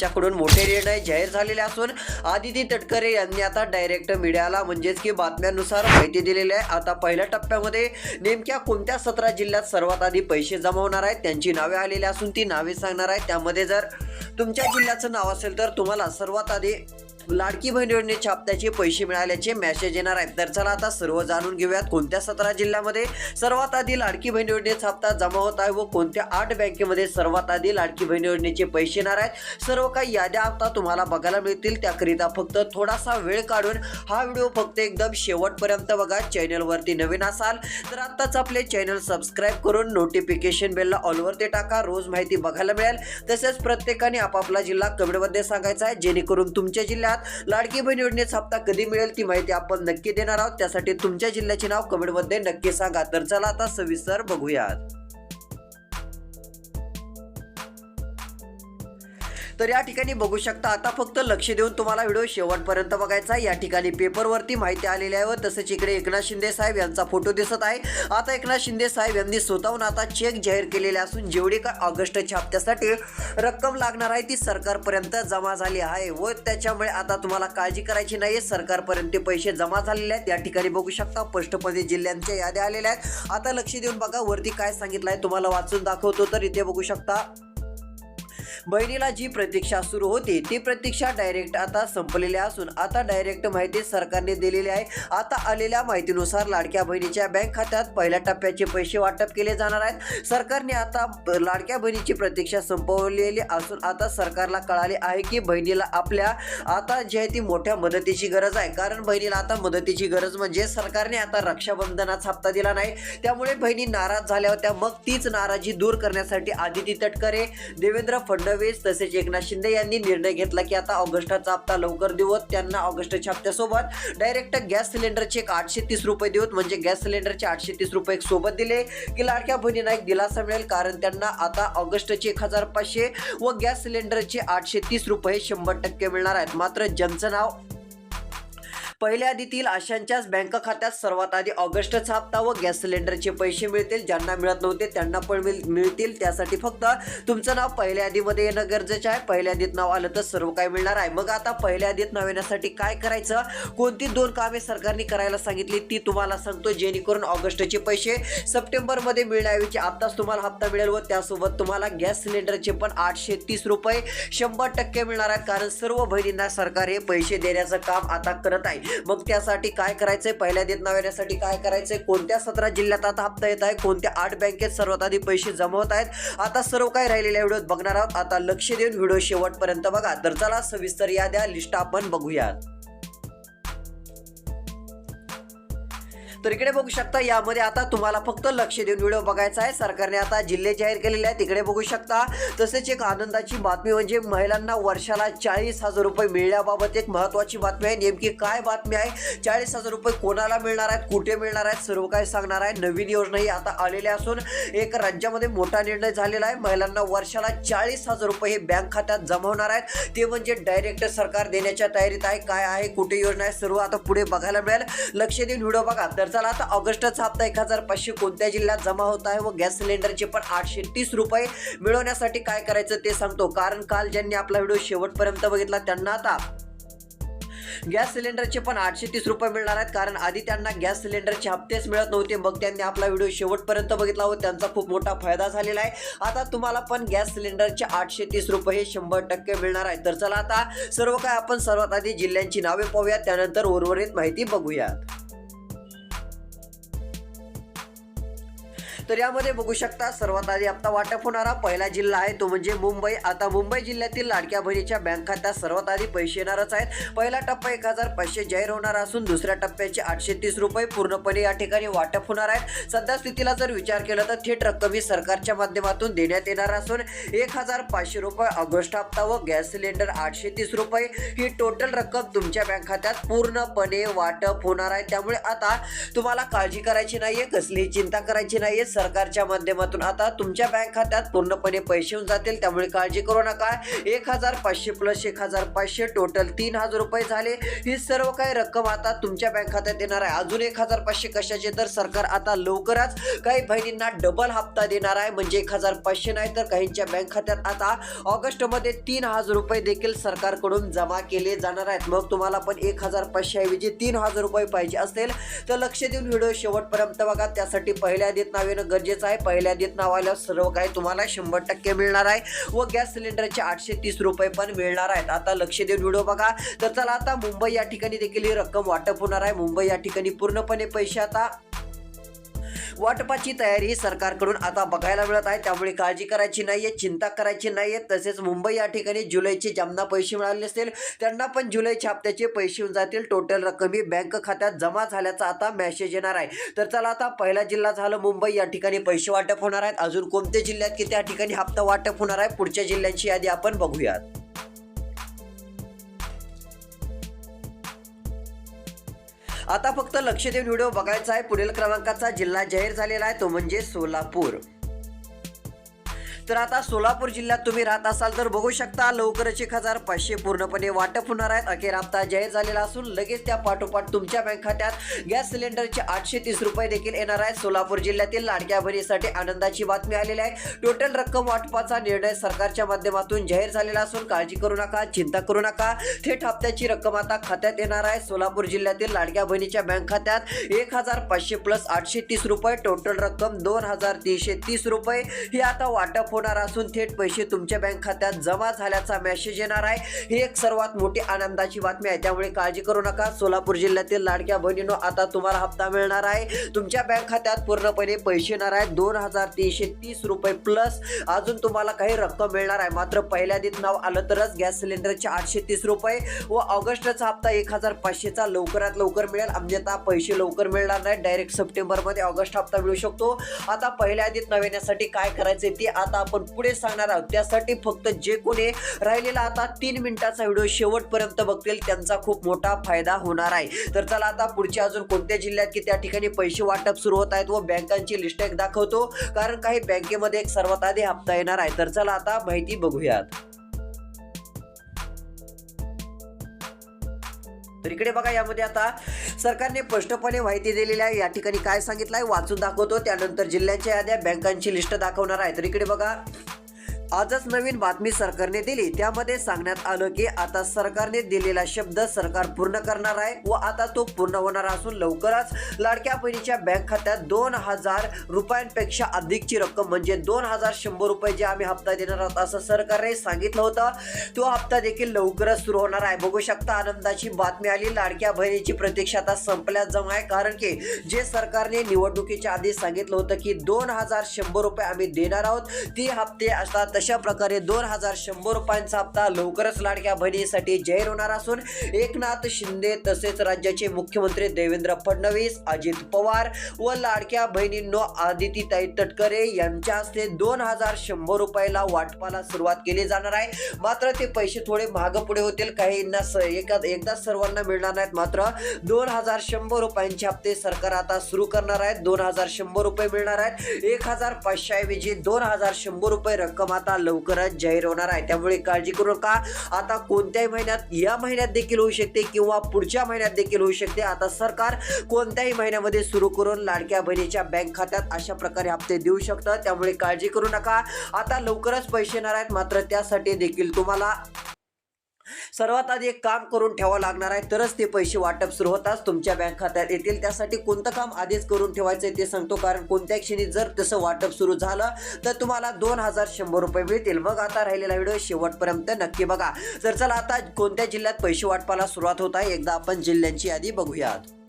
च्याकडून मोठे निर्णय जाहीर झालेले असून आदिती तटकरे यांनी आता डायरेक्ट मीडियाला म्हणजेच की बातम्यानुसार माहिती दिलेली आहे. आता पहिल्या टप्प्यामध्ये नेमक्या कोणत्या सतरा जिल्ह्यात सर्वात आधी पैसे जमा होणार आहेत? त्यांची नावे आलेली असून ती नावे सांगणार आहे त्यामध्ये जर तुमच्या जिल्ह्याचं नाव असेल तर तुम्हाला सर्वात आधी लाडकी बहीण छापत्याचे पैसे मिळाल्याचे मेसेज येणार आहेत. तर चला आता सर्व जाणून घेऊयात कोणत्या सतरा जिल्ह्यामध्ये सर्वात आधी लाडकी बहीण छापता जमा होत आहे व कोणत्या आठ बँकेमध्ये सर्वात आधी लाडकी बहीण योजनेचे पैसे येणार आहेत. सर्व काही याद्या आता तुम्हाला बघायला मिळतील. त्याकरिता फक्त थोडासा वेळ काढून हा व्हिडिओ फक्त एकदम शेवटपर्यंत बघा. चॅनलवरती नवीन असाल तर आत्ताच आपले चॅनल सबस्क्राईब करून नोटिफिकेशन बेलला ऑलवरती टाका. रोज माहिती बघायला मिळेल. तसेच प्रत्येकाने आपापला जिल्हा कमेंटमध्ये सांगायचा आहे. जेणेकरून तुमच्या जिल्ह्यात लाडकी बहीण योजनेचा हप्ता कधी मिळेल ती माहिती आपण नक्की देणार आहोत. त्यासाठी तुमच्या जिल्ह्याचे नाव कमेंटमध्ये नक्की सांगा. तर चला आता सविस्तर बघूयात. तर या ठिकाणी बघू शकता आता फक्त लक्ष देऊन तुम्हाला व्हिडिओ शेवटपर्यंत बघायचा आहे. या ठिकाणी पेपरवरती माहिती आलेली आहे व तसेच इकडे एकनाथ शिंदे साहेब यांचा फोटो दिसत आहे. आता एकनाथ शिंदे साहेब यांनी स्वतःहून आता चेक जाहीर केलेले असून जेवढी का ऑगस्टच्या हप्त्यासाठी रक्कम लागणार आहे ती सरकारपर्यंत जमा झाली आहे व त्याच्यामुळे आता तुम्हाला काळजी करायची नाही सरकारपर्यंत पैसे जमा झालेले आहेत. या ठिकाणी बघू शकता स्पष्टपणे जिल्ह्यांच्या याद्या आलेल्या आहेत. आता लक्ष देऊन बघा वरती काय सांगितलं आहे तुम्हाला वाचून दाखवतो. तर इथे बघू शकता बहिणीला जी प्रतीक्षा सुरू होती ती प्रतीक्षा डायरेक्ट आता संपलेली असून आता डायरेक्ट माहिती सरकारने दिलेली आहे. आता आलेल्या माहितीनुसार लाडक्या बहिणीच्या बँक खात्यात पहिल्या टप्प्याचे पैसे वाटप केले जाणार आहेत. सरकारने आता लाडक्या बहिणीची प्रतीक्षा संपवलेली असून आता सरकारला कळाले आहे की बहिणीला आपल्या आता जी आहे ती मोठ्या मदतीची गरज आहे. कारण बहिणीला आता मदतीची गरज म्हणजे सरकारने आता रक्षाबंधनाचा हप्ता दिला नाही. त्यामुळे बहिणी नाराज झाल्या होत्या. मग तीच नाराजी दूर करण्यासाठी आदिती तटकरे देवेंद्र फडणवीस तसेच एकनाथ शिंदे यांनी निर्णय घेतला की आता ऑगस्टचा हप्ता लवकर देऊत त्यांना ऑगस्टच्या हप्त्यासोबत डायरेक्ट गॅस सिलेंडरचे एक आठशे तीस रुपये देऊत म्हणजे गॅस सिलेंडरचे आठशे तीस रुपये एक सोबत दिले. की लाडक्या बहिणींना एक दिलासा मिळेल कारण त्यांना आता ऑगस्टचे एक हजार पाचशे व गॅस सिलेंडरचे आठशे तीस रुपये शंभर टक्के मिळणार आहेत. मात्र ज्यांचं नाव पहिल्या आधीतील आशांच्याच बँक खात्यात सर्वात आधी ऑगस्टचा हप्ता व गॅस सिलेंडरचे पैसे मिळतील. ज्यांना मिळत नव्हते त्यांना पण मिळतील. त्यासाठी फक्त तुमचं नाव पहिल्या यादीमध्ये येणं गरजेचं आहे. पहिल्या यादीत नाव आलं तर सर्व काय मिळणार आहे. मग आता पहिल्या यादीत नाव येण्यासाठी काय करायचं? कोणती दोन कामे सरकारने करायला सांगितली ती तुम्हाला सांगतो जेणेकरून ऑगस्टचे पैसे सप्टेंबरमध्ये मिळण्याऐवजी आत्ताच तुम्हाला हप्ता मिळेल व त्यासोबत तुम्हाला गॅस सिलेंडरचे पण आठशे तीस रुपये शंभर टक्के मिळणार आहेत कारण सर्व बहिणींना सरकार हे पैसे देण्याचं काम आता करत आहे. मग त्यासाठी काय करायचंय? पहिल्या देत नव्यासाठी काय करायचंय? कोणत्या सतरा जिल्ह्यात आता हप्ता येत आहे? कोणत्या आठ बँकेत सर्वात आधी पैसे जमवत आहेत? आता सर्व काय राहिलेल्या व्हिडिओत बघणार आहोत. आता लक्ष देऊन व्हिडिओ शेवटपर्यंत बघा. तर चला सविस्तर याद्या लिस्ट आपण बघूयात. तर इकडे बघू शकता यामध्ये आता तुम्हाला फक्त लक्ष देऊन व्हिडिओ बघायचा आहे. सरकारने आता जिल्हे जाहीर केलेले आहेत. तिकडे बघू शकता तसेच एक आनंदाची बातमी म्हणजे महिलांना वर्षाला चाळीस हजार रुपये मिळण्याबाबत एक महत्वाची बातमी आहे. नेमकी काय बातमी आहे? चाळीस हजार रुपये कोणाला मिळणार आहेत? कुठे मिळणार आहेत? सर्व काय सांगणार आहे. नवीन योजनाही आता आलेल्या असून एक राज्यामध्ये मोठा निर्णय झालेला आहे. महिलांना वर्षाला चाळीस हजार रुपये हे बँक खात्यात जमा होणार आहेत. ते म्हणजे डायरेक्ट सरकार देण्याच्या तयारीत आहे. काय आहे? कुठे योजना आहे? सर्व आता पुढे बघायला मिळेल. लक्ष देऊन व्हिडिओ बघा. तर चला आता ऑगस्टचा हप्ता एक हजार पाचशे कोणत्या जिल्ह्यात जमा होत आहे व गॅस सिलेंडरचे पण आठशे तीस रुपये मिळवण्यासाठी काय करायचं ते सांगतो. कारण काल ज्यांनी आपला व्हिडिओ शेवटपर्यंत बघितला त्यांना आता गॅस सिलेंडरचे पण आठशे तीस रुपये मिळणार आहेत. कारण आधी त्यांना गॅस सिलेंडरचे हप्तेच मिळत नव्हते मग त्यांनी आपला व्हिडिओ शेवटपर्यंत बघितला व त्यांचा खूप मोठा फायदा झालेला आहे. आता तुम्हाला पण गॅस सिलेंडरचे आठशे तीस रुपये हे शंभर टक्के मिळणार आहे तर चला आता सर्व काय आपण सर्वात आधी जिल्ह्यांची नावे पाहूयात त्यानंतर उर्वरित माहिती बघूयात. तर यामध्ये बघू शकता सर्वात आधी आता वाटप होणारा पहिला जिल्हा आहे तो म्हणजे मुंबई. आता मुंबई जिल्ह्यातील लाडक्या बहिणीच्या बँक खात्यात सर्वात आधी पैसे येणारच आहेत. पहिला टप्पा एक हजार पाचशे जाहीर होणार असून दुसऱ्या टप्प्याचे आठशे तीस रुपये पूर्णपणे या ठिकाणी वाटप होणार आहेत. सध्या स्थितीला जर विचार केला तर थेट रक्कम ही सरकारच्या माध्यमातून देण्यात येणार असून एक हजार पाचशे रुपये ऑगस्ट हप्ता व गॅस सिलेंडर आठशे तीस रुपये ही टोटल रक्कम तुमच्या बँक खात्यात पूर्णपणे वाटप होणार आहे. त्यामुळे आता तुम्हाला काळजी करायची नाहीये कसलीही चिंता करायची नाहीये. सरकारच्या माध्यमातून. आता तुमच्या बँक खात्यात पूर्णपणे पैसे येऊन जातील त्यामुळे काळजी करू नका. एक हजार पाचशे प्लस एक हजार पाचशे टोटल तीन हजार रुपये झाले. ही सर्व काही रक्कम आता तुमच्या बँक खात्यात येणार आहे. अजून एक हजार पाचशे कशाचे? तर सरकार आता लवकरच काही बहिणींना डबल हप्ता देणार आहे. म्हणजे एक हजार पाचशे नाही तर काहींच्या बँक खात्यात आता ऑगस्टमध्ये तीन हजार रुपये देखील सरकारकडून जमा केले जाणार आहेत. मग तुम्हाला पण एक हजार पाचशेऐवजी तीन हजार रुपये पाहिजे असेल तर लक्ष देऊन व्हिडिओ शेवटपर्यंत बघा. त्यासाठी पहिल्या देत नाव येणं गरजेचं आहे. पहिल्या देत नाव आल्यावर सर्व काही तुम्हाला शंभर टक्के मिळणार आहे व गॅस सिलेंडरचे आठशे तीस रुपये पण मिळणार आहेत. आता लक्ष देऊन व्हिडिओ बघा. तर चला आता मुंबई या ठिकाणी देखील ही रक्कम वाटप होणार आहे. मुंबई या ठिकाणी पूर्णपणे पैसे आता वाटपाची तयारी सरकारकडून आता बघायला मिळत आहे. त्यामुळे काळजी करायची नाहीये चिंता करायची नाहीये. तसेच मुंबई या ठिकाणी जुलैचे ज्यांना पैसे मिळाले असतील त्यांना पण जुलैच्या हप्त्याचे पैसे येऊन जातील. टोटल रक्कम ही बँक खात्यात जमा झाल्याचा आता मेसेज येणार आहे. तर चला आता पहिला जिल्हा झालं मुंबई. या ठिकाणी पैसे वाटप होणार आहेत. अजून कोणत्या जिल्ह्यात की त्या ठिकाणी हप्ता वाटप होणार आहे? पुढच्या जिल्ह्यांची यादी आपण बघूयात. आता फक्त लक्ष देऊन व्हिडिओ बघायचा आहे. पुढील क्रमांकाचा जिल्हा जाहीर झालेला आहे तो म्हणजे सोलापूर. तर आता सोलापूर जिल्ह्यात तुम्ही राहत असाल तर बघू शकता लवकरच एक हजार पाचशे पूर्णपणे वाटप होणार आहेत. अखेर हप्ता जाहीर झालेला असून लगेच त्या पाठोपाठ तुमच्या बँक खात्यात गॅस सिलेंडरचे आठशे तीस रुपये देखील येणार आहे सोलापूर जिल्ह्यातील लाडक्या बहिणीसाठी आनंदाची बातमी आलेली आहे. टोटल रक्कम वाटपाचा निर्णय सरकारच्या माध्यमातून जाहीर झालेला असून काळजी करू नका चिंता करू नका. थेट हप्त्याची रक्कम आता खात्यात येणार आहे. सोलापूर जिल्ह्यातील लाडक्या बहिणीच्या बँक खात्यात एक हजार पाचशे प्लस आठशे तीस रुपये टोटल रक्कम दोन हजार तीनशे तीस रुपये. ही आता वाटप होणार असून थेट पैसे तुमच्या बँक खात्यात जमा झाल्याचा मेसेज येणार आहे. ही एक सर्वात मोठी आनंदाची बातमी आहे. त्यामुळे काळजी करू नका. सोलापूर जिल्ह्यातील लाडक्या बहिणीनो आता तुम्हाला हप्ता मिळणार आहे. तुमच्या बँक खात्यात पूर्णपणे पैसे येणार आहेत. दोन हजार तीनशे तीस रुपये प्लस अजून तुम्हाला काही रक्कम मिळणार आहे. मात्र पहिल्या दित नाव आलं तरच गॅस सिलेंडरचे आठशे तीस रुपये व ऑगस्टचा हप्ता एक हजार पाचशेचा लवकरात लवकर मिळेल. अन्यथा पैसे लवकर मिळणार नाही डायरेक्ट सप्टेंबरमध्ये ऑगस्ट हप्ता मिळू शकतो. आता पहिल्या आधीत नव्यासाठी काय करायचे ते आता आपण पुढे सांगणार आहोत. त्यासाठी फक्त जे कोणी राहिलेला आता तीन मिनिटाचा व्हिडिओ शेवटपर्यंत बघतील त्यांचा खूप मोठा फायदा होणार आहे. तर चला आता पुढच्या अजून कोणत्या जिल्ह्यात की त्या ठिकाणी पैसे वाटप सुरू होत आहेत व बँकांची लिस्ट एक दाखवतो. कारण काही बँकेमध्ये एक सर्वात आधी हप्ता येणार आहे. तर चला आता माहिती बघूयात. तर इकडे बघा यामध्ये आता सरकारने स्पष्टपणे माहिती दिलेली आहे. या ठिकाणी काय सांगितलं आहे? वाचून दाखवतो. त्यानंतर जिल्ह्यांच्या याद्या बँकांची लिस्ट दाखवणार आहे. तर इकडे बघा आजच नवीन बातमी सरकारने दिली. त्यामध्ये सांगण्यात आलं की आता सरकारने दिलेला शब्द सरकार पूर्ण करणार आहे व आता तो पूर्ण होणार असून लवकरच लाडक्या बहिणीच्या बँक खात्यात दोन हजार रुपयांपेक्षा अधिकची रक्कम म्हणजे दोन हजार शंभर रुपये जे आम्ही हप्ता देणार आहोत असं सरकारने सांगितलं होतं. तो हप्ता देखील लवकरच सुरू होणार आहे. बघू शकता आनंदाची बातमी आली. लाडक्या बहिणीची प्रतीक्षा आता संपल्यात जमा आहे. कारण की जे सरकारने निवडणुकीच्या आधी सांगितलं होतं की दोन हजार शंभर रुपये आम्ही देणार आहोत ती हप्ते असतात अशा प्रकारे दोन हजार शंभर रुपयांचा हप्ता लवकरच लाडक्या बहिणीसाठी जाहीर होणार असून एकनाथ शिंदे तसेच राज्याचे मुख्यमंत्री देवेंद्र फडणवीस अजित पवार व लाडक्या बहिणींनो आदितीताई तटकरे यांच्या हस्ते दोन हजार शंभर रुपयाला वाटपाला सुरुवात केली जाणार आहे. मात्र ते पैसे थोडे महाग पुढे होतील. काहींना स एका एकदा सर्वांना मिळणार नाहीत. मात्र दोन हजार शंभर रुपयांचे हप्ते सरकार आता सुरू करणार आहेत दोन हजार शंभर रुपये मिळणार आहेत. एक हजार पाचशे ऐवजी दोन हजार शंभर रुपये रक्कम आता लवकरच जाहीर होणार आहे. त्यामुळे काळजी करू नका. आता कोणत्याही महिन्यात या महिन्यात देखील होऊ शकते किंवा पुढच्या महिन्यात देखील होऊ शकते. आता सरकार कोणत्याही महिन्यामध्ये सुरू करून लाडक्या बहिणीच्या बँक खात्यात अशा प्रकारे हप्ते देऊ शकतात त्यामुळे काळजी करू नका. आता लवकरच पैसे येणार आहेत. मात्र त्यासाठी देखील तुम्हाला सर्वात आधी एक काम करून ठेवावं लागणार आहे. तरच ते पैसे वाटप सुरू होताच तुमच्या बँक खात्यात येतील. त्यासाठी कोणतं काम आधीच करून ठेवायचं आहे ते सांगतो. कारण कोणत्या क्षणी जर तसं वाटप सुरू झालं तर तुम्हाला दोन हजार शंभर रुपये मिळतील. मग आता राहिलेला व्हिडिओ शेवटपर्यंत नक्की बघा. तर चला आता कोणत्या जिल्ह्यात पैसे वाटपाला सुरुवात होत आहे एकदा आपण जिल्ह्यांची यादी बघूयात.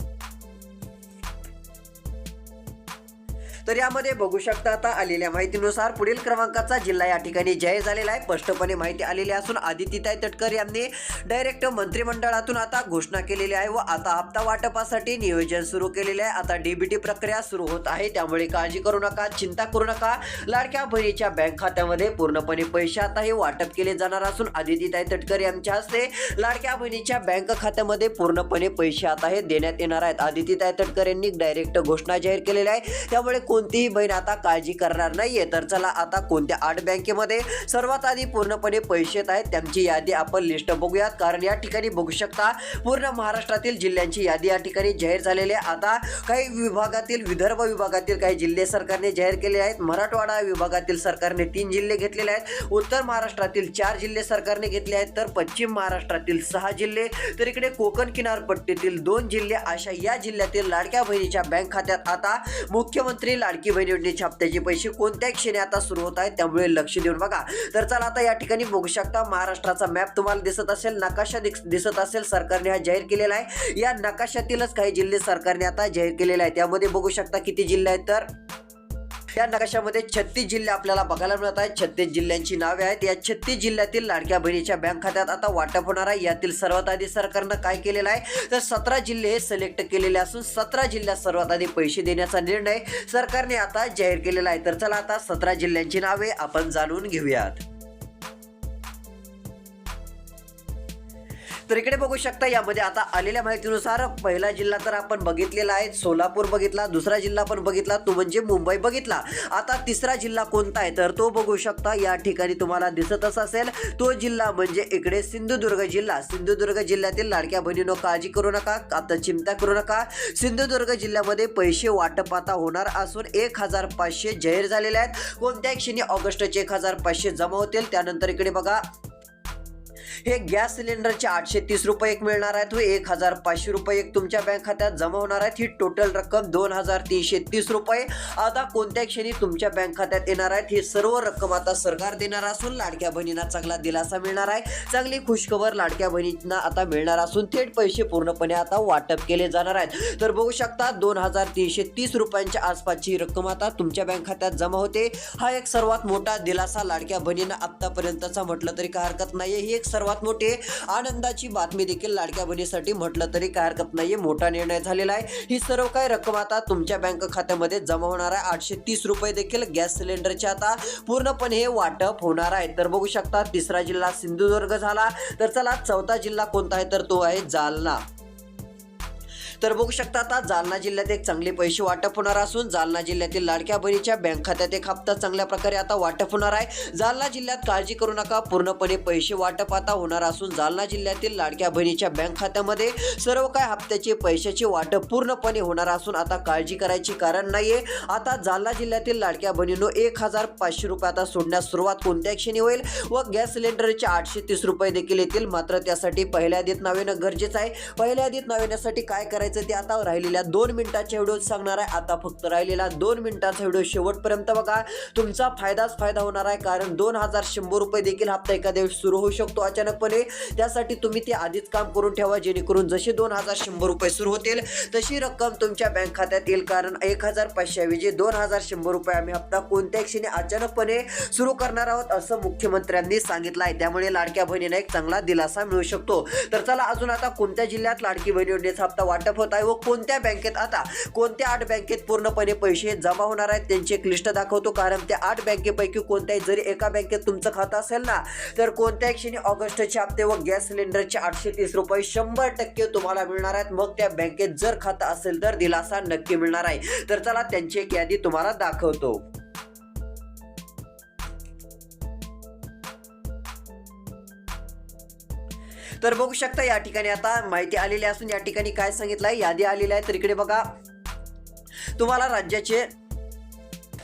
तर यामध्ये बघू शकता आता आलेल्या माहितीनुसार पुढील क्रमांकाचा जिल्हा या ठिकाणी जाहीर झालेला आहे. स्पष्टपणे माहिती आलेली असून आदित्यताई तटकर यांनी डायरेक्ट मंत्रिमंडळातून आता घोषणा केलेली आहे व आता हप्ता वाटपासाठी नियोजन सुरू केलेले आहे. आता डीबीटी प्रक्रिया सुरू होत आहे. त्यामुळे काळजी करू नका चिंता करू नका. लाडक्या बहिणीच्या बँक खात्यामध्ये पूर्णपणे पैसे आता हे वाटप केले जाणार असून आदितीताई तटकर यांच्या हस्ते लाडक्या बहिणीच्या बँक खात्यामध्ये पूर्णपणे पैसे आता हे देण्यात येणार आहेत. आदितीताई तटकर यांनी डायरेक्ट घोषणा जाहीर केलेल्या आहे त्यामुळे कोणतीही बहीण आता काळजी करणार नाहीये. तर चला आता कोणत्या आठ बँकेमध्ये सर्वात आधी पूर्णपणे पैसे येत आहेत त्यांची यादी आपण लिस्ट बघूयात. कारण या ठिकाणी बघू शकता पूर्ण महाराष्ट्रातील जिल्ह्यांची यादी या ठिकाणी जाहीर झालेली आहे. आता काही विभागातील विदर्भ विभागातील काही जिल्हे सरकारने जाहीर केले आहेत. मराठवाडा विभागातील सरकारने तीन जिल्हे घेतलेले आहेत. उत्तर महाराष्ट्रातील चार जिल्हे सरकारने घेतले आहेत. तर पश्चिम महाराष्ट्रातील सहा जिल्हे तर इकडे कोकण किनारपट्टीतील दोन जिल्हे अशा या जिल्ह्यातील लाडक्या बहिणीच्या बँक खात्यात आता मुख्यमंत्री लाडकी बहीण योजनेच्या हप्त्याचे पैसे कोणत्या क्षणी आता सुरू होत आहेत त्यामुळे लक्ष देऊन बघा. तर चला आता या ठिकाणी बघू शकता महाराष्ट्राचा मॅप तुम्हाला दिसत असेल नकाशा दिस- दिसत असेल सरकारने हा जाहीर केलेला आहे. या नकाशातीलच काही जिल्हे सरकारने आता जाहीर केलेले आहे त्यामध्ये बघू शकता किती जिल्हे आहेत तर या नकाशामध्ये छत्तीस जिल्हे आपल्याला बघायला मिळत आहेत. छत्तीस जिल्ह्यांची नावे आहेत. या छत्तीस जिल्ह्यातील लाडक्या बहिणीच्या बँक खात्यात आता वाटप होणार आहे. यातील सर्वात आधी सरकारनं काय केलेलं आहे? तर सतरा जिल्हे हे सिलेक्ट केलेले असून सतरा जिल्ह्यात सर्वात आधी पैसे देण्याचा निर्णय सरकारने आता जाहीर केलेला आहे. तर चला आता सतरा जिल्ह्यांची नावे आपण जाणून घेऊयात. तर इकडे बघू शकता यामध्ये आता आलेल्या माहितीनुसार पहिला जिल्हा तर आपण बघितलेला आहे सोलापूर बघितला दुसरा जिल्हा पण बघितला तो म्हणजे मुंबई बघितला. आता तिसरा जिल्हा कोणता आहे? तर तो बघू शकता या ठिकाणी तुम्हाला दिसतच असेल तो जिल्हा म्हणजे इकडे सिंधुदुर्ग जिल्हा. सिंधुदुर्ग जिल्ह्यातील लाडक्या बहिणीनो काळजी करू नका आता चिंता करू नका. सिंधुदुर्ग जिल्ह्यामध्ये पैसे वाटप आता होणार असून एक हजार पाचशे जाहीर झालेले आहेत. कोणत्या क्षणी ऑगस्टचे एक हजार पाचशे जमा होतील. त्यानंतर इकडे बघा हे गॅस सिलेंडरचे आठशे तीस रुपये एक मिळणार आहेत व एक हजार पाचशे रुपये एक तुमच्या बँक खात्यात जमा होणार आहेत. ही टोटल रक्कम दोन हजार तीनशे तीस रुपये. आता कोणत्या क्षणी तुमच्या बँक खात्यात येणार आहेत? ही सर्व रक्कम आता सरकार देणार असून लाडक्या बहिणींना चांगला दिलासा मिळणार आहे. चांगली खुशखबर लाडक्या बहिणींना आता मिळणार असून थेट पैसे पूर्णपणे आता वाटप केले जाणार आहेत. तर बघू शकता दोन हजार तीनशे तीस रुपयांच्या आसपासची रक्कम आता तुमच्या बँक खात्यात जमा होते. हा एक सर्वात मोठा दिलासा लाडक्या बहिणींना आतापर्यंतचा म्हटलं तरी काय हरकत नाही ही एक सर्वात मोठे आनंदाची बातमी देखील लाडक्या बहिणीसाठी म्हटलं तरी काय हरकत नाहीये मोठा निर्णय झालेला आहे. ही सर्व काही रक्कम आता तुमच्या बँक खात्यामध्ये जमा होणार आहे. आठशे तीस रुपये देखील गॅस सिलेंडरचे आता पूर्णपणे हे वाटप होणार आहे. तर बघू शकता तिसरा जिल्हा सिंधुदुर्ग झाला. तर चला चौथा जिल्हा कोणता आहे? तर तो आहे जालना. तर बघू शकता आता जालना जिल्ह्यात एक चांगले पैसे वाटप होणार असून जालना जिल्ह्यातील लाडक्या बहिणीच्या बँक खात्यात एक हप्ता चांगल्या प्रकारे आता वाटप होणार आहे. जालना जिल्ह्यात काळजी करू नका. पूर्णपणे पैसे वाटप आता होणार असून जालना जिल्ह्यातील लाडक्या बहिणीच्या बँक खात्यामध्ये सर्व काय हप्त्याचे पैशाचे वाटप पूर्णपणे होणार असून आता काळजी करायची कारण नाहीये. आता जालना जिल्ह्यातील लाडक्या बहिणीनो एक हजार पाचशे रुपये आता सोडण्यास सुरुवात कोणत्या क्षणी होईल व गॅस सिलेंडरचे आठशे तीस रुपये देखील येतील. मात्र त्यासाठी पहिल्या यादीत नावेनं गरजेचं आहे. पहिल्या यादीत नाव येण्यासाठी काय करायचं ते आता राहिलेल्या दोन मिनिटाच्या व्हिडिओ सांगणार आहे. आता फक्त राहिलेला दोन मिनिटाचा व्हिडिओ शेवटपर्यंत बघा. तुमचा फायदाच फायदा होणार आहे कारण दोन हजार शंभर रुपये देखील हप्ता एखाद्या वेळेस सुरू होऊ शकतो अचानकपणे. त्यासाठी तुम्ही ते आधीच काम करून ठेवा जेणेकरून जसे दोन हजार शंभर रुपये सुरू होतील तशी रक्कम तुमच्या बँक खात्यात येईल कारण एक हजार पाचशेऐवजी दोन हजार शंभर रुपये आम्ही हप्ता कोणत्या क्षणी अचानकपणे सुरू करणार आहोत असं मुख्यमंत्र्यांनी सांगितलं आहे. त्यामुळे लाडक्या बहिणींना एक चांगला दिलासा मिळू शकतो. तर चला अजून आता कोणत्या जिल्ह्यात लाडकी बहिणी योजनेचा हप्ता वाटप होत आहे व कोणत्या बँकेत आता कोणत्या आठ बँकेत पूर्णपणे पैसे जमा होणार आहेत त्यांची एक लिस्ट दाखवतो. कारण त्या आठ बँकेपैकी कोणत्याही जरी एका बँकेत तुमचं खातं असेल ना तर कोणत्याही क्षणी ऑगस्टचे हप्ते व गॅस सिलेंडरचे आठशे तीस रुपये शंभर टक्के तुम्हाला मिळणार आहेत. मग त्या बँकेत जर खातं असेल तर दिलासा नक्की मिळणार आहे. तर चला त्यांची एक यादी तुम्हाला दाखवतो. तर बघू शकता या ठिकाणी आता माहिती आलेली असून या ठिकाणी काय सांगितलं आहे? यादी आलेली आहे. तर इकडे बघा. तुम्हाला राज्याचे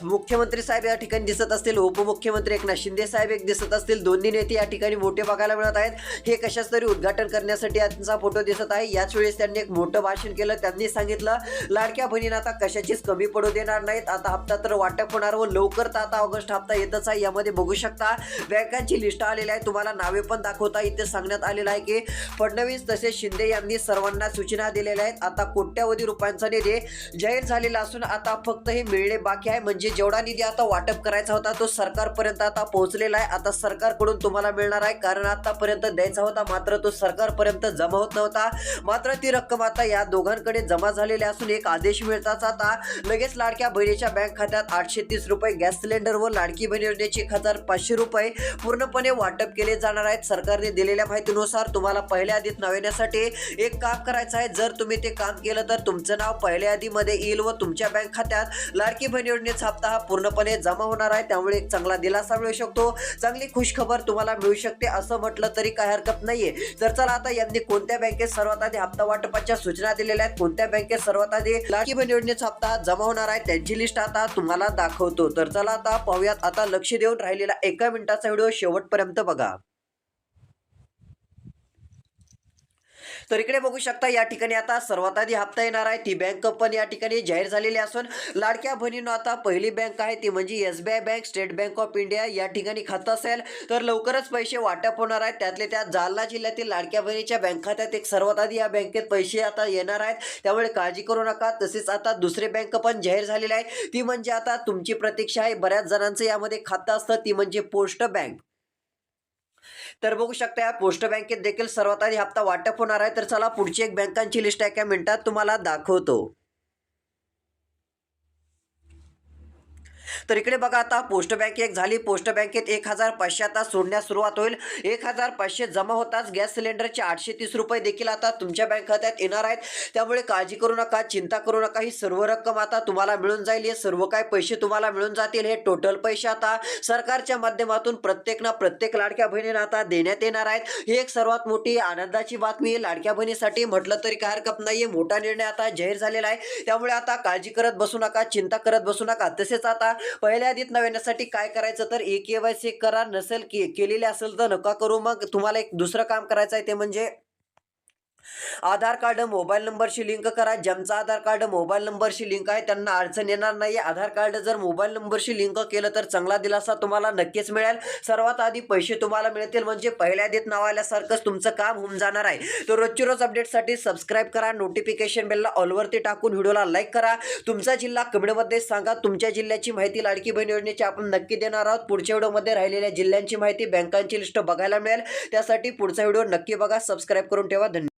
मुख्यमंत्री साहेब या ठिकाणी दिसत असतील उपमुख्यमंत्री एकनाथ शिंदे साहेब एक दिसत असतील दोन्ही नेते या ठिकाणी मोठे बघायला मिळत आहेत. हे कशाच तरी उद्घाटन करण्यासाठी यांचा फोटो दिसत आहे. याच वेळेस त्यांनी एक मोठं भाषण केलं. त्यांनी सांगितलं लाडक्या बहिणींना आता कशाचीच कमी पडू देणार नाहीत. आता हप्ता तर वाटप होणार व लवकर तर आता ऑगस्ट हप्ता येतच आहे. यामध्ये बघू शकता बँकांची लिस्ट आलेली आहे. तुम्हाला नावे पण दाखवता इथे सांगण्यात आलेलं आहे की फडणवीस तसेच शिंदे यांनी सर्वांना सूचना दिलेल्या आहेत. आता कोट्यावधी रुपयांचा निधी जाहीर झालेला असून आता फक्त हे मिळणे बाकी आहे. म्हणजे म्हणजे जेवढा निधी आता वाटप करायचा होता तो सरकारपर्यंत आता पोहोचलेला आहे. आता सरकारकडून तुम्हाला मिळणार आहे. कारण आतापर्यंत द्यायचा होता मात्र तो सरकारपर्यंत जमा होत नव्हता. मात्र ती रक्कम आता या दोघांकडे जमा झालेली असून एक आदेश मिळताच आता लगेच लाडक्या बहिणीच्या बँक खात्यात आठशे तीस रुपये गॅस सिलेंडर व लाडकी बहीण योजनेचे एक हजार पाचशे रुपये पूर्णपणे वाटप केले जाणार आहेत. सरकारने दिलेल्या माहितीनुसार तुम्हाला पहिल्या यादीत नाव येण्यासाठी एक काम करायचं आहे. जर तुम्ही ते काम केलं तर तुमचं नाव पहिल्या यादीमध्ये येईल व तुमच्या बँक खात्यात लाडकी बहीण योजनेचा हप्ता हा पूर्णपणे जमा होणार आहे. त्यामुळे एक चांगला दिलासा मिळू शकतो. चांगली खुशखबर तुम्हाला मिळू शकते असं म्हटलं तरी काही हरकत नाहीये. तर चला आता यांनी कोणत्या बँकेत सर्वात आधी हप्ता वाटपाच्या सूचना दिलेल्या आहेत? कोणत्या बँकेत सर्वात आधी लाडकी योजनेचा हप्ता जमा होणार आहे? त्यांची लिस्ट आता तुम्हाला दाखवतो. तर चला आता पाहूयात. आता लक्ष देऊन राहिलेला एका मिनिटाचा व्हिडिओ शेवटपर्यंत बघा. तर इकडे बघू शकता या ठिकाणी आता सर्वात आधी हप्ता येणार आहे. ती बँक पण या ठिकाणी जाहीर झालेली असून लाडक्या बहिणीनं आता पहिली बँक आहे. ती म्हणजे S B I bank State Bank of India या ठिकाणी खातं असेल. तर लवकरच पैसे वाटप होणार आहेत. त्यातले त्या जालना जिल्ह्यातील लाडक्या बहिणीच्या बँक खात्यात एक सर्वात आधी या बँकेत पैसे आता येणार आहेत. त्यामुळे काळजी करू नका. तसेच आता दुसरी बँक पण जाहीर झालेली आहे. ती म्हणजे आता तुमची प्रतीक्षा आहे. बऱ्याच जणांचं यामध्ये खातं असतं. ती म्हणजे पोस्ट बँक. तर बघू शकता या पोस्ट बँकेत देखील सर्वात आधी हप्ता वाटप होणार आहे. तर चला पुढची एक बँकांची लिस्ट एका मिनिटात तुम्हाला दाखवतो. तर इकडे बघा आता पोस्ट बँक एक झाली. पोस्ट बँकेत एक हजार पाचशे आता सोडण्यास सुरुवात होईल. एक हजार पाचशे जमा होताच. गॅस सिलेंडरचे आठशे तीस रुपये देखील आता तुमच्या बँक खात्यात येणार आहेत. त्यामुळे काळजी करू नका चिंता करू नका. ही सर्व रक्कम आता तुम्हाला मिळून जाईल. हे सर्व काय पैसे तुम्हाला मिळून जातील हे टोटल पैसे आता सरकारच्या माध्यमातून प्रत्येक ना प्रत्येक लाडक्या बहिणीला आता देण्यात येणार आहेत. ही एक सर्वात मोठी आनंदाची बातमी आहे. लाडक्या बहिणीसाठी म्हटलं तरी काय हरकत नाही मोठा निर्णय आता जाहीर झालेला आहे. त्यामुळे आता काळजी करत बसू नका चिंता करत बसू नका. तसेच आता पहिल्या आधीत नव्यासाठी काय करायचं तर ए के वाय सी करा नसेल के केलेले असेल तर नका करू. मग तुम्हाला एक दुसरं काम करायचं आहे ते म्हणजे आधार कार्ड मोबाईल नंबरशी लिंक करा. ज्यांचा आधार कार्ड मोबाईल नंबरशी लिंक आहे त्यांना अडचण येणार नाही आधार कार्ड जर मोबाईल नंबरशी लिंक केलं तर चांगला दिलासा तुम्हाला नक्कीच मिळेल. सर्वात आधी पैसे तुम्हाला मिळतील म्हणजे पहिल्या देत नावाल्यासारखंच तुमचं काम होऊन जाणार आहे. तर रोजची रोज अपडेटसाठी सबस्क्राईब करा नोटिफिकेशन बेलला ऑलवरती टाकून व्हिडिओला लाईक करा. तुमचा जिल्हा कमेंटमध्ये सांगा. तुमच्या जिल्ह्याची माहिती लाडकी बहीण योजनेची आपण नक्की देणार आहोत. पुढच्या व्हिडिओमध्ये राहिलेल्या जिल्ह्यांची माहिती बँकांची लिस्ट बघायला मिळेल. त्यासाठी पुढचा व्हिडिओ नक्की बघा. सबस्क्राईब करून ठेवा. धन्यवाद.